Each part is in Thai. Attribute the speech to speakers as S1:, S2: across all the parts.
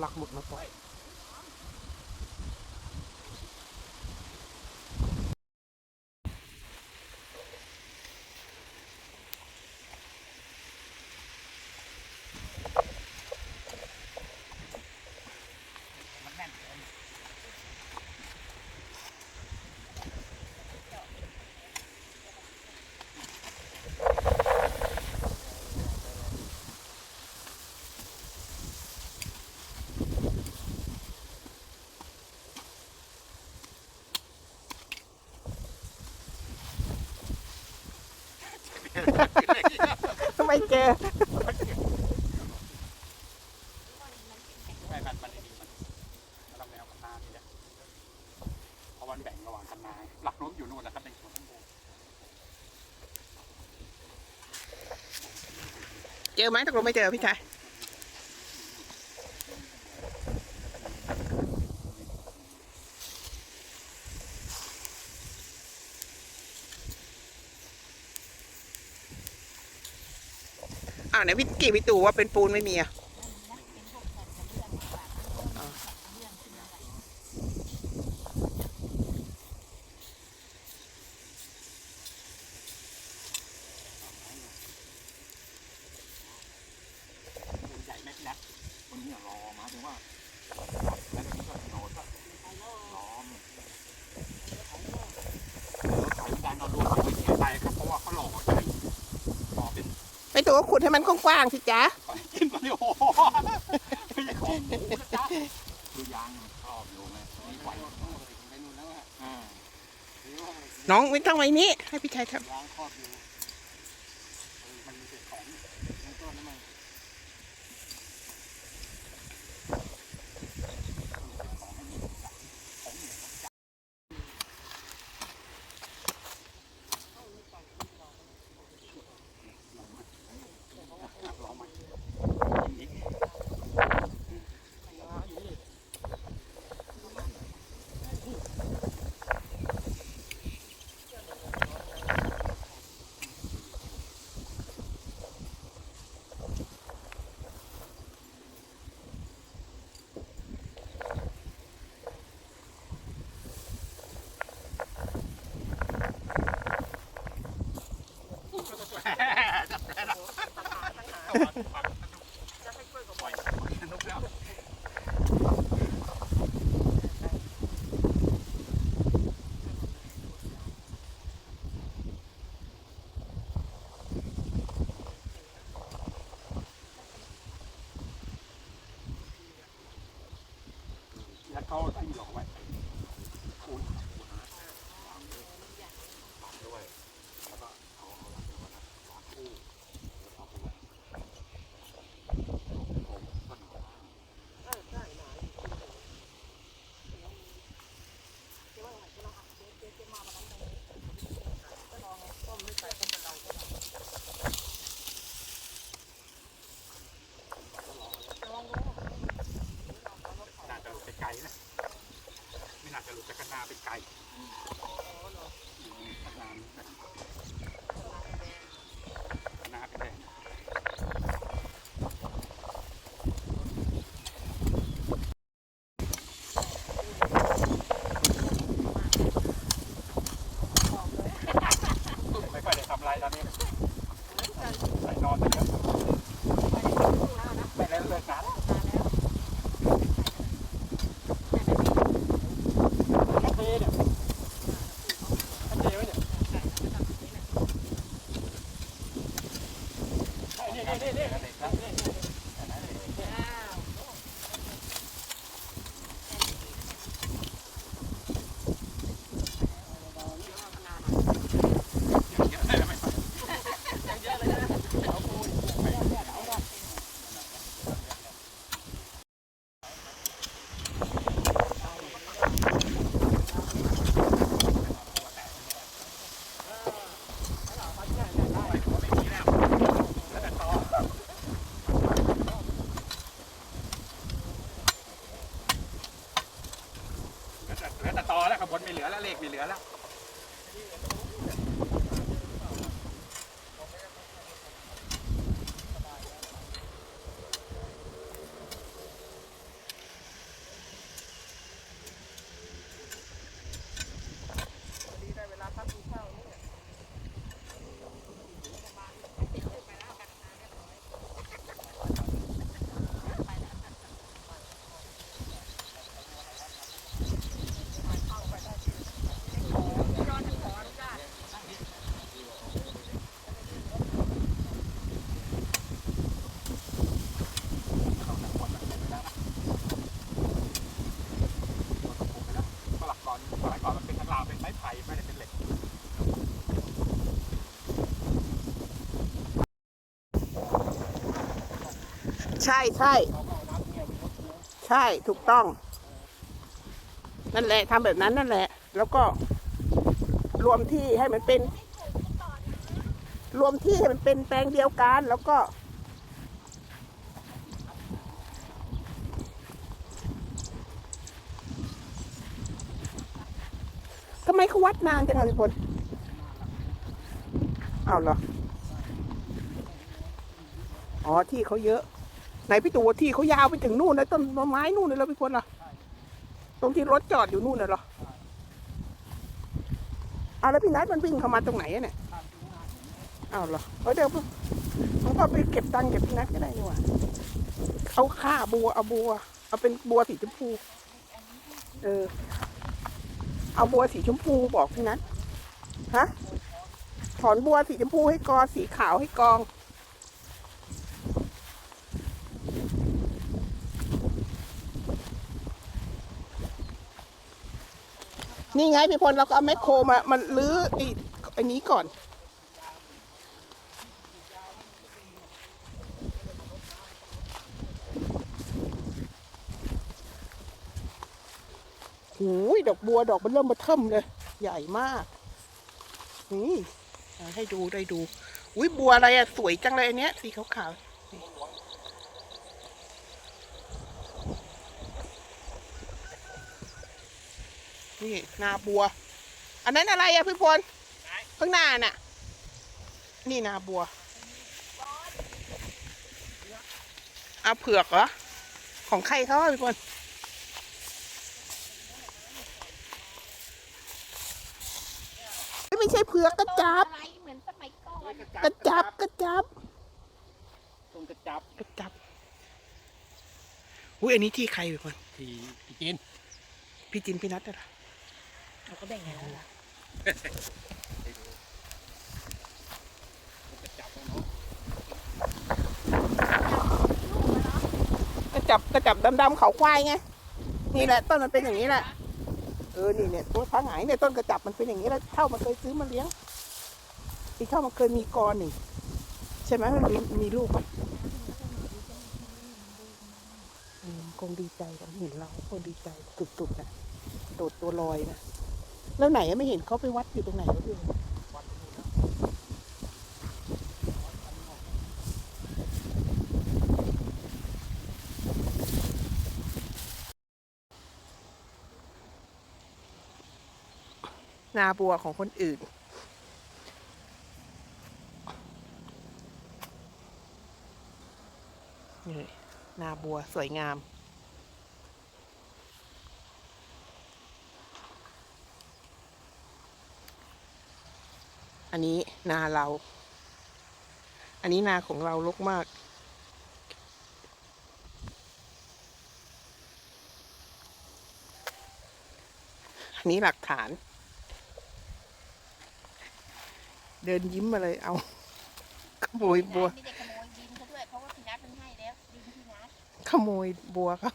S1: หลักหมุดมาปล่ ทำไม่เจอ
S2: ไม่มันมันไอ้นี่มันมันต้องแนวกันนานี่แหละเพราะวันแบ่งระหว่างกันนาหลักนู้นอยู่นู่นนะครับในสวนข้างบน
S3: เจอไหมตกลงไม่เจอพี่ชาย อ้าวไหนพี่กี่พี่ตู่ว่าเป็นปูนไม่มีอะ
S2: ปูนใหญ่ไหมพี่นัท
S4: คนนี้รอหมายถึงว่าแล้วนี่ก็โดดก็ล้อม
S2: เขาการเราดูเขาไม่เสียใจครับเพราะว่าเขาหลอกใหญ่พอเป็น
S3: ไม่ตู่ก็ ขุดให้มันกว้างๆสิจ๊ะ
S2: กินมาเลยโอ้โหไม่ใช่ของหมูนะจ๊ะ
S4: ดูยางมันครอบอยู่ไงนี่ไหว
S1: ไปนู่นแล้วอะ
S4: อ่า
S1: หรือว่า
S3: น้องไม่ต้องไว้นี้ให้พี่ชายท
S1: ยางครอบอยู่
S2: มันมีเศษของ
S1: ในต้นนั้นมัน
S2: Come on. อแล้วขบวนไม่เหลือแล้วเลขไม่เหลือแล้ว
S3: ใช่ใช่ ใช่ถูกต้อง นั่นแหละทำแบบนั้นนั่นแหละ แล้วก็รวมที่ให้มันเป็น รวมที่ให้มันเป็นแปลงเดียวกัน แล้วก็ ทำไมเขาวัดนานจังอะพี่พลเอาเหรอ อ๋อ ที่เขาเยอะ ไหนพี่ตู่ว่าที่เขายาวไปถึงนู่นนะต้นไม้นู่นเลยเหรอพี่พลล่ะตรงที่รถจอดอยู่นู่นน่ะเหรอเอาแล้วพี่นัทมันวิ่งเข้ามาตรงไหนอะเนี่ยเอาเหรอเออเดี๋ยวผมก็ไปเก็บตังค์เก็บพี่นัทก็ได้นี่หว่าเอาค่าบัวเอาบัว เอาเป็นบัวสีชมพู เออ เอาบัวสีชมพูบอกพี่นัทฮะถอนบัวสีชมพูให้กอสีขาวให้กอง นี่ไงพี่พลเราก็เอาแมคโครมามันลื้อไอ้ไอ้นี้ก่อนโอ้ยดอกบัวดอกมันเริ่มมาเทิมเลย ใหญ่มากนี่ให้ดูได้ดู อุ้ยบัวอะไรอะสวยจังเลยอันเนี้ยสีขาวๆ นี่นี่นาบัว อันนั้นอะไรอะพี่พลข้างหน้าน่ะ นี่นาบัวเอาเผือกเหรอ ของใครเขาอะพี่พลไม่ใช่เผือกกระจับ
S5: อะไรเหมือนสมัยก่อน
S3: กระจับกระจับ
S2: ต้นกระจับ
S3: กระจับอุ้ยอันนี้ที่ใครไปก่อน
S2: ที่ที่กิน
S3: พี่จินพี่นัทเหรอ
S5: เราก็แบ่งกันแล้วล่ะ
S2: กระจับ
S3: กระจับดำๆเขาควายไง นี่แหละต้นมันเป็นอย่างนี้แหละ เออ นี่เนี่ยตัวพังหายเนี่ยต้นกระจับมันเป็นอย่างนี้แล้วเท่ามันเคยซื้อมาเลี้ยงอีเท่ามันเคยมีกอหนึ่งใช่ไหมมันมีมีลูกปะอืมคงดีใจกันเห็นเราคงดีใจสุดๆนะโดดตัวลอยนะ แล้วไหนไม่เห็นเขาไปวัดอยู่ตรงไหนวะพี่นาบัวของคนอื่น นี่นาบัวสวยงาม อันนี้นาเรา อันนี้นาของเราลกมาก อันนี้หลักฐาน เดินยิ้มมาเลยเอาขโมยบัว
S5: ไม่ได้ขโมยดินเขาด้วยเพราะว่าพี่นัทมันให้แล้วดินพี่นัท
S3: ขโมยบัวเขา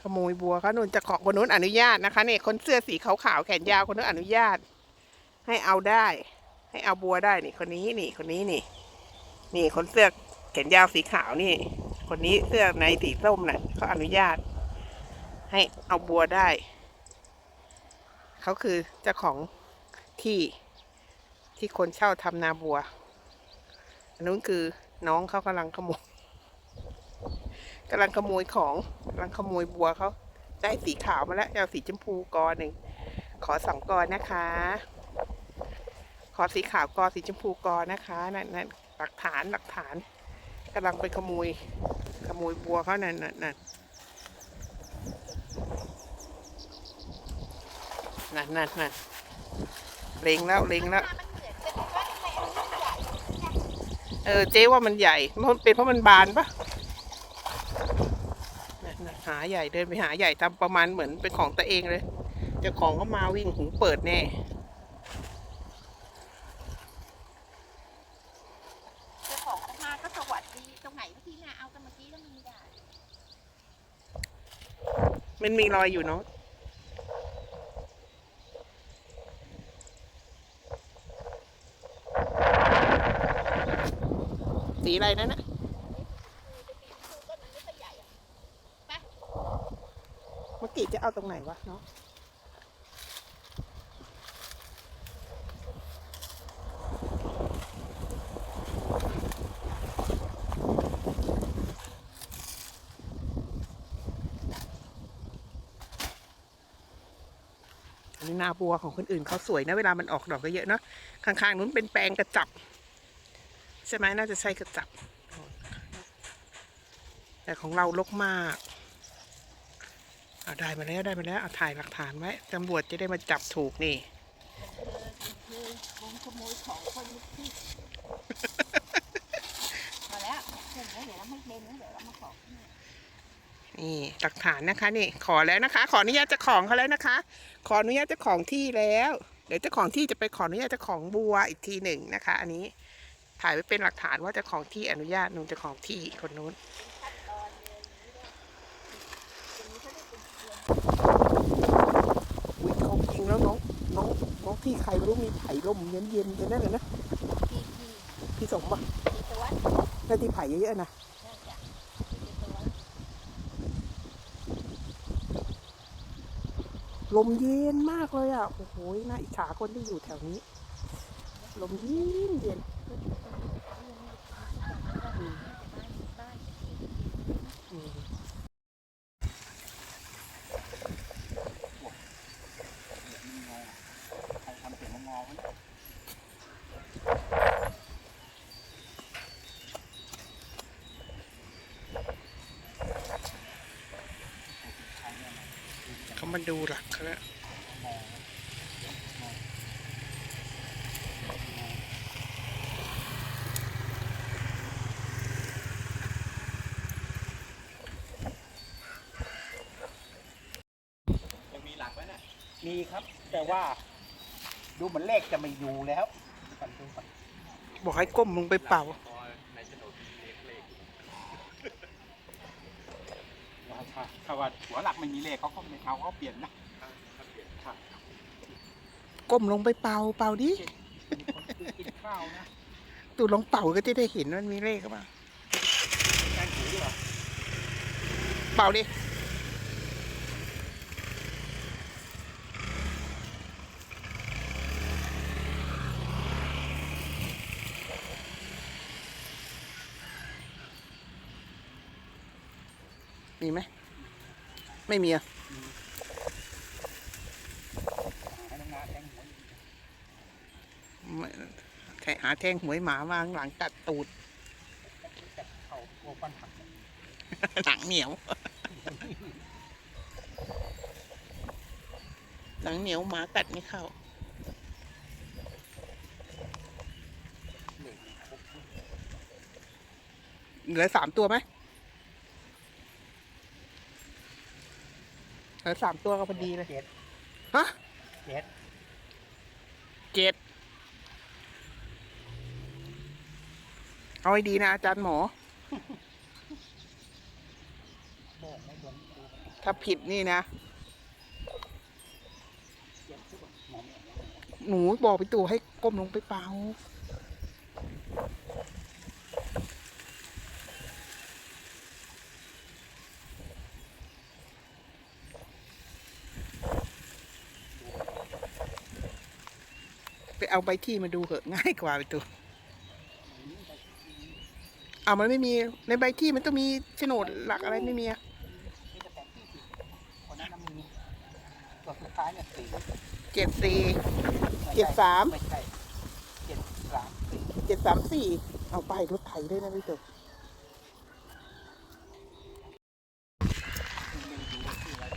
S3: ข โมยบัวเขานุ่นจะขอคนนู้นอนุญาตนะคะเนี่ยคนเสื้อสีขาวๆแขนยาวคนนู้นอนุญาต ให้เอาได้ ให้เอาบัวได้นี่คนนี้นี่คนนี้นี่ นี่คนเสื้อแขนยาวสีขาวนี่ คนนี้เสื้อในสีส้มน่ะเขาอนุญาต ให้เอาบัวได้เขาคือเจ้าของที่ที่คนเช่าทำนาบัว อันนู้นคือน้องเขากำลังขโมย กำลังขโมยของกำลังขโมยบัวเขาได้สีขาวมาแล้วเอาสีชมพูกอหนึ่งขอสองกอนะคะ ขอสีขาวกอสีชมพูกอนะคะนั่นนั่นหลักฐานหลักฐานกำลังไปขโมยขโมยบัวเขานั่นนั่นนั่นนั่นนั่นนั่นเล็งแล้วเล็งแล้ว
S5: เออ
S3: เจ๊ว่ามันใหญ่มันเป็นเพราะมันบานปะ ใหญ่เดินไปหาใหญ่ทำประมาณเหมือนเป็นของตัวเองเลยเจ้าของก็มาวิ่งหูเปิดแน่
S5: เจ้าของเขามาก็สวัสดีตรงไหนเมื่อกี้น่ะเอากันเมื่อกี้แล้วมันไม่ได้
S3: มันมีรอยอยู่เนาะสีอะไรนั่นนะ
S5: จะมีคู่ต้นมันไม่ค่อยใหญ่อะ
S3: เมื่อกี้จะเอาตรงไหนวะเนาะอันนี้นาบัวของคนอื่นเขาสวยนะเวลามันออกดอกก็เยอะเนาะข้างๆนู้นเป็นแปลงกระจับ ใช่ไหมน่าจะใช่กระจับ แต่ของเราลกมาก เอาได้มาแล้วได้มาแล้วเอาถ่ายหลักฐานไว้ตำรวจจะได้มาจับถูกนี่
S5: เธอคือวงขโมยของคนลุกที่พอแล้วเสร็จแล้วเดี๋ยวเราไม่เบนแล้วเดี๋ยวเรามาขอ
S3: นี่หลักฐานนะคะนี่ขอแล้วนะคะ ขออนุญาตเจ้าของเขาแล้วนะคะ ขออนุญาตเจ้าของที่แล้ว เดี๋ยวเจ้าของที่จะไปขออนุญาตเจ้าของบัวอีกทีหนึ่งนะคะ อันนี้ถ่ายไว้เป็นหลักฐานว่าเจ้าของที่อนุญาตนู่นเจ้าของที่คนนู้น
S5: ขั้นตอนเลยอย่างนี้เขาเรียกเป็นเรือน
S3: อุ้ยเขาจริงแล้วน้อง น้องน้องที่ใครไม่รู้มีไผ่ลมเย็นเย็นๆกันนั่นเลยนะ
S5: ที่ที่
S3: พี่สมบัติ
S5: ที่ตะวัน
S3: แล้วที่ไผ่เยอะๆนะ
S5: น่าจะที่ตะวัน
S3: ลมเย็นมากเลยอะ โอ้โหน่าอิจฉาคนที่อยู่แถวนี้ ลมเย็นเย็น
S5: บ้าน
S3: อืม
S2: ใครทำเสียงงอๆไว้เนี่ย
S3: เขา มาดูหลักเขาแล้ว
S2: ยังมีหลักไว้เนี่ยมีครับ แต่ว่า ดูเหมือนเลขจะไม่อยู่แล้วดูกันดูกัน
S3: บอกให้ก้มลงไปเป่า
S2: ว่ถ้าว่าหัวหลักมันมีเลขเขาก็ไม่เอาเขาเปลี่ยนนะค่ะ
S3: ก้มลงไปเป่าเป่าดิ
S2: มีคนซื้อกินข้าวนะ
S3: ตูลองเป่าก็จะได้เห็นว่ามันมีเลขหรือเปล่า
S2: แกงถูด้วยเหรอ
S3: เป่าดิ มีไหม ไม่มีอะ
S2: ให้น้องนาแทงหัว
S3: ไม่แค่หาแทงหวยหมาวางหลังกัดตูด
S2: จับเข่าโอปันหัก
S3: หนังเหนียว หนังเหนียวหมากัดไม่เข้าเหลือสามตัวไหม เหลือสามตัวก็พอดีเลย
S2: เจ็ด
S3: ฮะ
S2: เจ็ด
S3: เจ็ดเอาให้ดีนะ อาจารย์หมอ
S2: บอกไม่เหมือนดู
S3: ถ้าผิดนี่นะ
S2: เจ็ดทุกคนมองไม่เห็น
S3: หนูบอกไปตัวให้ก้มลงไปเป่า เอาใบที่มาดูเหอะง่ายกว่าไปตัวเอามันไม่มีในใบที่มันต้องมีโฉนดหลักอะไรไม่มีอะ
S2: เจ็
S3: ดสี่เจ็ดสาม
S2: เจ็ดสามสี่
S3: เอาไปรถไถด้วยนะพี่ตัว
S2: ไม่รู้ว่าชื่ออะ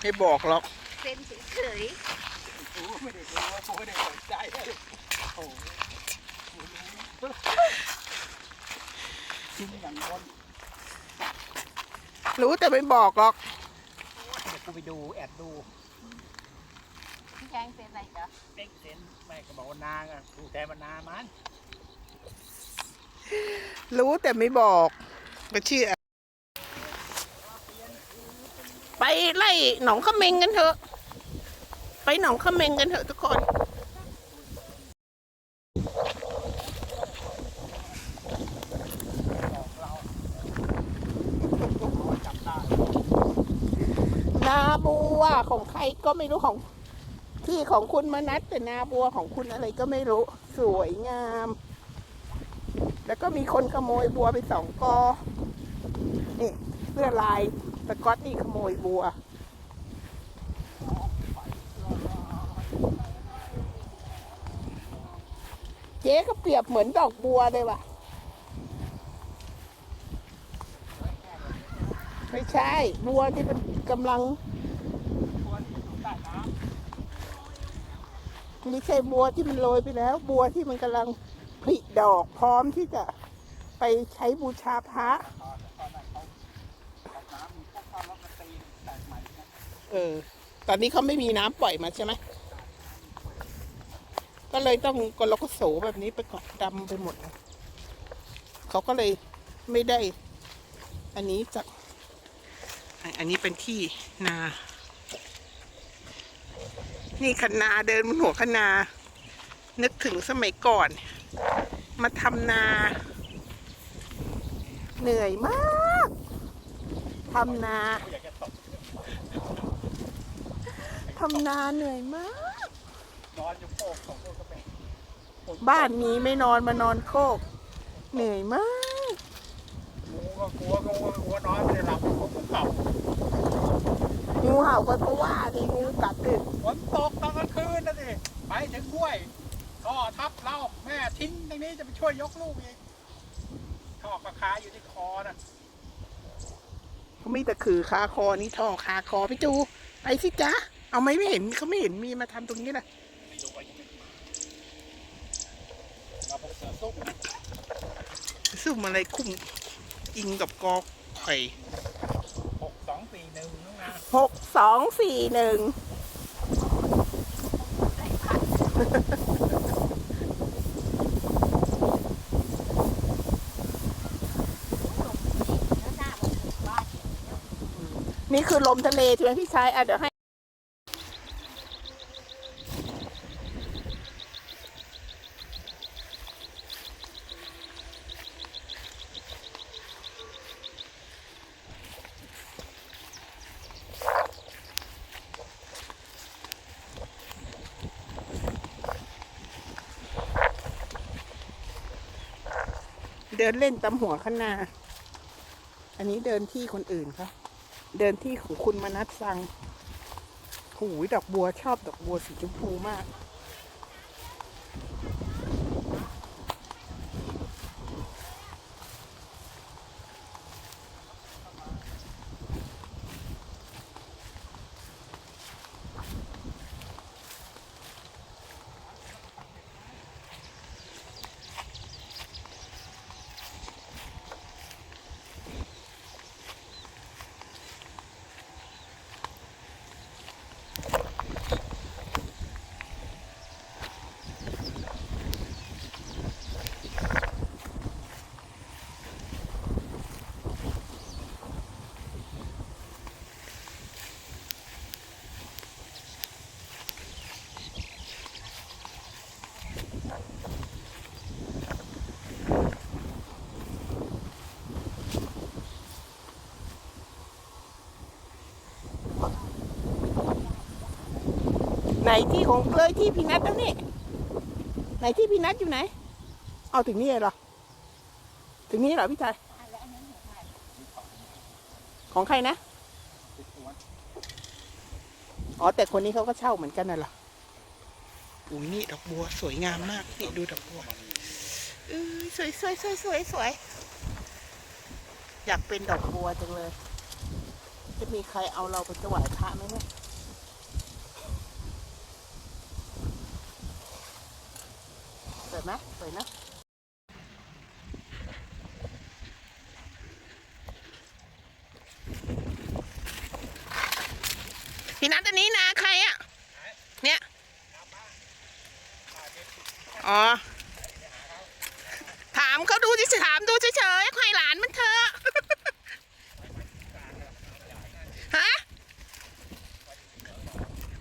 S2: ไม่
S3: บอกหรอก
S5: เส้นเฉ ย
S2: โอ้ไม่ได้ดูว่าผมไม่ได้สนใจเลยโอ้โหทิ้งอย่างบน
S3: รู้แต่ไม่บอกหรอก
S2: เดี๋ยวกูไปดูแอบดู
S5: ๆพี่แกงเส้นอะไรจ๊ะ
S2: เด็กเซนแม่ก็บอกว่านางอะดูแต่มันนามัน
S3: รู้แต่ไม่บอกก็เชื่อ ไปไล่หนองขเมงกันเถอะ ไปหนองขเมงกันเถอะทุกคนนาบัวของใครก็ไม่รู้ของ ที่ของคุณมนัดแต่นาบัวของคุณอะไรก็ไม่รู้ สวยงาม แล้วก็มีคนขโมยบัวไปสองกอนี่เสื้อลายแต่ก็ตีขโมยบัว เจ๊ก็เปรียบเหมือนดอกบัวเลยว่ะ ไม่ใช่ บัวที่มันกำลังไม่ใช่บัวที่มันโรยไปแล้ว บัวที่มันกำลังผลิดอกพร้อมที่จะไปใช้บูชาพระเออ ตอนนี้เขาไม่มีน้ำปล่อยมาใช่ไหม ก็เลยต้องกลกโสแบบนี้ไปเกาะดำไปหมด เขาก็เลยไม่ได้ อันนี้จากอันอันนี้เป็นที่นา นี่คันนาเดินบนหัวคันนา นึกถึงสมัยก่อน มาทำนา เหนื่อยมากทำนาทำนาเหนื่อยมาก บ้านนี้ไม่นอนมานอนโคก เหนื่อยมาก
S2: งูก็กลัวงูก็กลัวนอนไม่ได้หลับผมก็เก่า
S3: งูเห่าก็เพราะว่าดิงูกัดดึก
S2: ฝนตกตอนกลางคืนนะสิไปถึงห้วยก็ทับเราแม่ทิ้งตรงนี้จะไปช่วยยกลูกอีกท่อกระคาอยู่ที่คอนะ
S3: เขามีแต่คือคาคอนี่ท่อคาคอพี่จู ไปสิจ๊ะ เอาไหมไม่เห็นเขาไม่เห็นมีมาทำตรงนี้เลย
S2: ไม่ดูว่ายังไม่เราเป็นเสือ ซุ่ม
S3: อะไรคุ้มอิงกับกอไข่
S2: หกสองสี่หนึ่ง
S3: หกสองสี่หนึ่ง
S5: นี่
S3: คือลมทะเลใช่ไหมพี่ชายอะเดี๋ยวให้ ดินเล่นตำหัวข้างหน้า อันนี้เดินที่คนอื่นครับ เดินที่ของคุณมนัสซังหูยดอกบัวชอบดอกบัวสีชมพูมาก นที่ของเลยที่พี่นัทแล้วนี่ไหนที่พี่นัทอยู่ไหน เอาถึงนี่เหรอ ถึงนี่เหรอพี่ชาย
S5: แล้วอันนั้นของใคร
S3: ของใครนะอ๋อแต่คนนี้เขาก็เช่าเหมือนกันน่ะเหรออุ้ยนี่ดอกบัวสวยงามมากนี่ดูดอกบัวเออสวยสวยสวยสวยสวยอยากเป็นดอกบัวจังเลย จะมีใครเอาเราไปถวายพระไหมเนี่ย สวยไหมสวยนะพี่นัทอันนี้นาใครอะเนี่ย อ๋อ ถามเขาดูเฉยๆถามดูเฉยๆใครหลานมันเถอะฮะ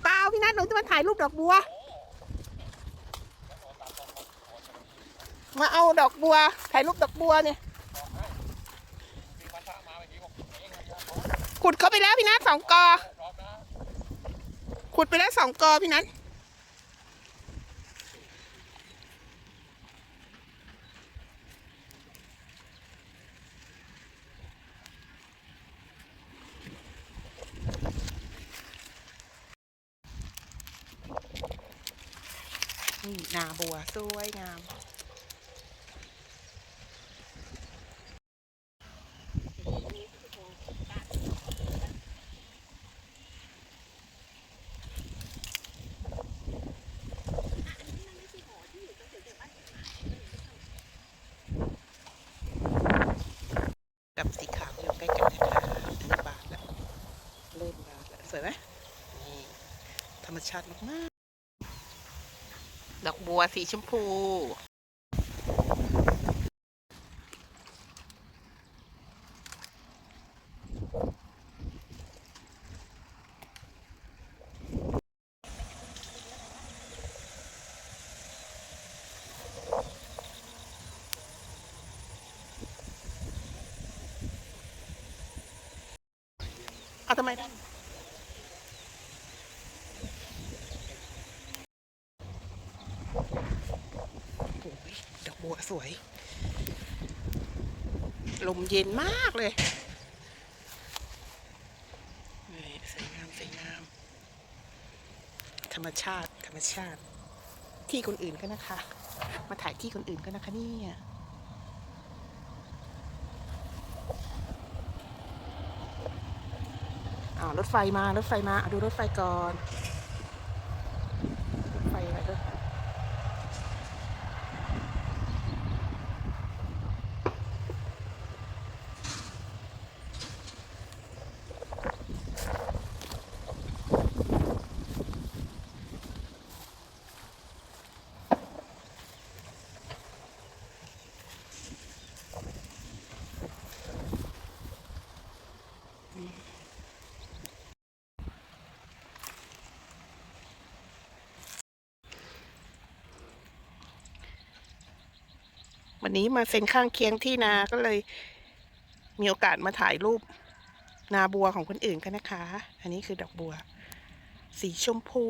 S3: เปล่าพี่นัทหนูจะมาถ่ายรูปดอกบัว มาเอาดอกบัว ถ่ายรูปดอกบัวเนี่ย ขุดเข้าไปแล้วพี่นัทสองกอ ขุดไปแล้วสองกอพี่นัทนี่นาบัว สวยงาม กับสีขาวอยู่ใกล้กันนะคะอันนี้บานแล้ว เริ่มบานแล้วสวยไหมนี่ธรรม ชาติมากๆ ดอกบัวสีชมพู เอาทำไมได้โอ้ยดอกบัว สวย ลมเย็นมากเลยสวยงามสวยงาม ธรรมชาติ ธรรมชาติ ที่คนอื่นก็นะคะ มาถ่ายที่คนอื่นก็นะคะเนี่ยอ่ารถไฟมารถไฟมาอะดูรถไฟก่อน วันนี้มาเซ็นข้างเคียงที่นาก็เลย มีโอกาสมาถ่ายรูป นาบัวของคนอื่นกันนะคะ อันนี้คือดอกบัว สีชมพู